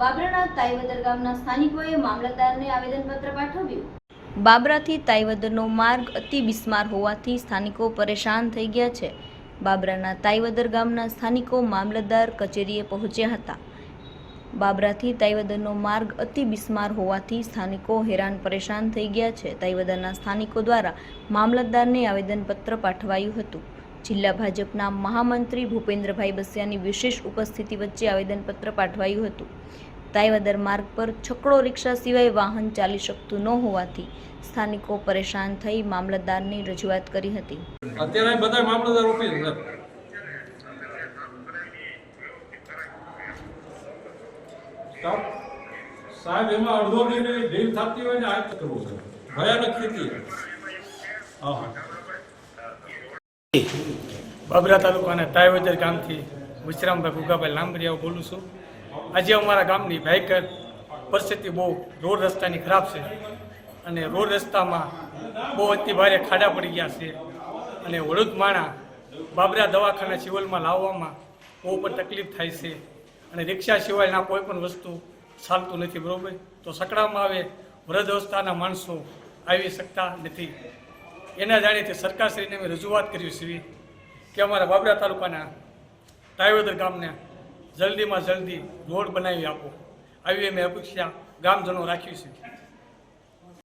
બાબરાના તાઈવદર ગામના સ્થાનિકોએ મામલતદારને આવેદનપત્ર પાઠવ્યું. બાબરાથી તાઈવદરનો માર્ગ અતિ બિસ્માર હોવાથી સ્થાનિકો પરેશાન થઈ ગયા છે. બાબરાના તાઈવદર ગામના સ્થાનિકો મામલતદાર કચેરીએ પહોંચ્યા હતા. બાબરાથી તાઈવદરનો માર્ગ અતિ બિસ્માર હોવાથી સ્થાનિકો હેરાન પરેશાન થઈ ગયા છે. તાઈવદરના સ્થાનિકો દ્વારા મામલતદારને આવેદનપત્ર પાઠવાયું હતું. જિલ્લા ભાજપના મહામંત્રી ભૂપેન્દ્રભાઈ બસિયાની વિશેષ ઉપસ્થિતિ વચ્ચે આવેદનપત્ર પાઠવાયું હતું. તાઈવદર માર્ગ પર છકડો રિક્ષા સિવાય વાહન ચાલી શકતું ન હોવાથી સ્થાનિકો પરેશાન થઈ મામલતદારની રજૂઆત કરી હતી. અત્યારે બધા મામલતદાર ઓફિસ સાહેબ સાહેબ એમાં અડધો મહિને ઢીલ થતી હોય ને આ કરવું છે. ભયાનક સ્થિતિ. હા હા. બાબરા તાલુકાના તાયવદર ગામથી વિશ્રામભાઈ ભૂગાભાઈ લાંબરિયાઓ બોલું છું. આજે અમારા ગામની ભયંકર પરિસ્થિતિ બહુ રોડ રસ્તાની ખરાબ છે. અને રોડ રસ્તામાં બહુ અતિ ભારે ખાડા પડી ગયા છે. અને વડોદ માણા બાબરા દવાખાના સિવલમાં લાવવામાં બહુ પણ તકલીફ થાય છે. અને રિક્ષા સિવાયના કોઈ પણ વસ્તુ ચાલતું નથી, બરાબર? તો સકડામાં આવે વૃદ્ધ અવસ્થાના માણસો આવી શકતા નથી. એના જાણીથી સરકારશ્રીને અમે રજૂઆત કરી છે કે અમારા બાબરા તાલુકાના તાયોદર ગામને જલ્દીમાં જલ્દી રોડ બનાવી આપો. આવી અમે અપેક્ષા ગામજનો રાખ્યું છે